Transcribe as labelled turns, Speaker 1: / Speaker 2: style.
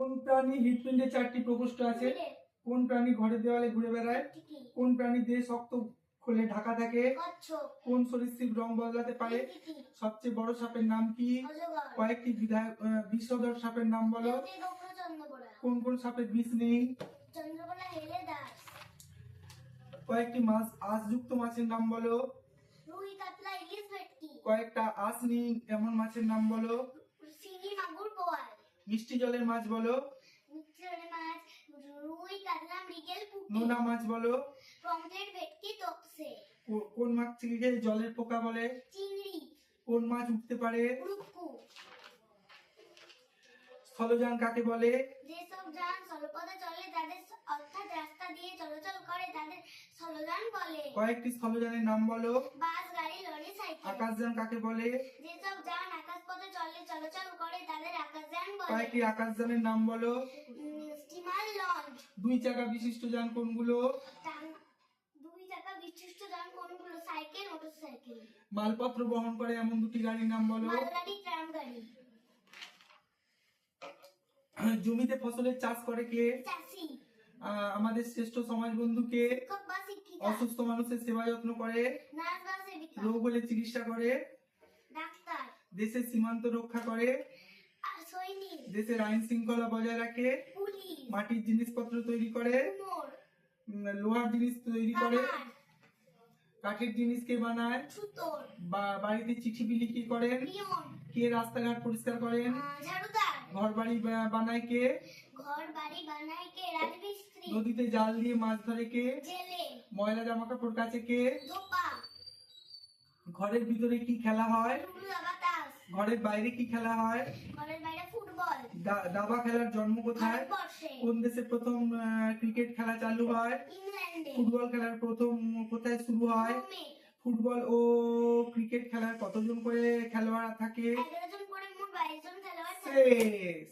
Speaker 1: কোন প্রাণী হৃৎপিণ্ডে চারটি প্রকোষ্ঠ আছে? কোন প্রাণী ঘরের দেওয়ালে ঘুরে বেড়ায়? কোন প্রাণী দেহ শক্ত খোলে ঢাকা থাকে? কোন সরীসৃপ রং বদলাতে পারে? সবচেয়ে বড় সাপের নাম কি? কয়েকটি বিধায়ক বিষধর সাপের নাম বলো। কোন কোন সাপের বিষ নেই? কয়েকটি মাছ আঁশযুক্ত মাছের নাম বলো। কয়েকটা আঁশ নেই এমন মাছের নাম বলো। মিষ্টি জলের মাছ বলো।
Speaker 2: মিক্সরে মাছ রুই কাতলা মৃগেল পুঁটি।
Speaker 1: নোনা মাছ বলো।
Speaker 2: পমফ্রেট ভেটকি তপসে।
Speaker 1: কোন মাছ থেকে জলের পোকা বলে?
Speaker 2: চিংড়ি।
Speaker 1: কোন মাছ উঠতে পারে? স্থলযান কাকে বলে?
Speaker 2: যেসব যান স্থলপথে চলে তাদের অর্থাৎ রাস্তা দিয়ে চলাচল করে তাদের স্থলযান বলে।
Speaker 1: কয়েকটি স্থলযানের নাম বলো।
Speaker 2: বাস গাড়ি লরি সাইকেল।
Speaker 1: আকাশযান কাকে বলে?
Speaker 2: যেসব চলাচল করে তাদের আকাশযান বলে।
Speaker 1: কয়েকটি আকাশযানের নাম বলো।
Speaker 2: Steamer launch.
Speaker 1: দুই চাকা বিশিষ্ট যান কোনগুলো?
Speaker 2: দুই চাকা বিশিষ্ট যান কোনগুলো? Cycle motorcycle.
Speaker 1: মালপত্র বহন করে এমন দুটি গাড়ির নাম বলো।
Speaker 2: মালগাড়ি ট্রাম গাড়ি
Speaker 1: জমিতে ফসলের চাষ করে কে?
Speaker 2: চাষি।
Speaker 1: আমাদের শ্রেষ্ঠ সমাজ বন্ধুকে অসুস্থ মানুষের সেবা যত্ন করে? রোগ হলে চিকিৎসা করে? দেশের সীমান্ত রক্ষা করে। দেশের আইন শৃঙ্খলা বজায় রাখে। মাটির জিনিসপত্র তৈরি করে। লোহার জিনিস তৈরি করে। কাঠের জিনিস কে বানায়। বা বাড়িতে চিঠি বিলি কি করেন। কে রাস্তাঘাট পরিষ্কার করেন। ঘর বাড়ি বানায় কে।
Speaker 2: ঘর বাড়ি বানায় কে রাজমিস্ত্রি।
Speaker 1: নদীতে জাল দিয়ে মাছ ধরে কে।
Speaker 2: জেলে।
Speaker 1: ময়লা জামা কাপড় কাচে কে।
Speaker 2: ধোপা।
Speaker 1: ঘরের ভিতরে কি খেলা হয়? ঘরের বাইরে কি খেলা হয়?
Speaker 2: ঘরের বাইরে ফুটবল।
Speaker 1: দাবা খেলার জন্ম কোথায়? কোন দেশে প্রথম ক্রিকেট খেলা চালু হয়? ফুটবল খেলার প্রথম কোথায় শুরু হয়? ফুটবল ও ক্রিকেট খেলার কতজন করে খেলোয়াড় থাকে?
Speaker 2: সে জন করে মোট বাইশ জন খেলোয়াড় থাকে।
Speaker 1: শেষ।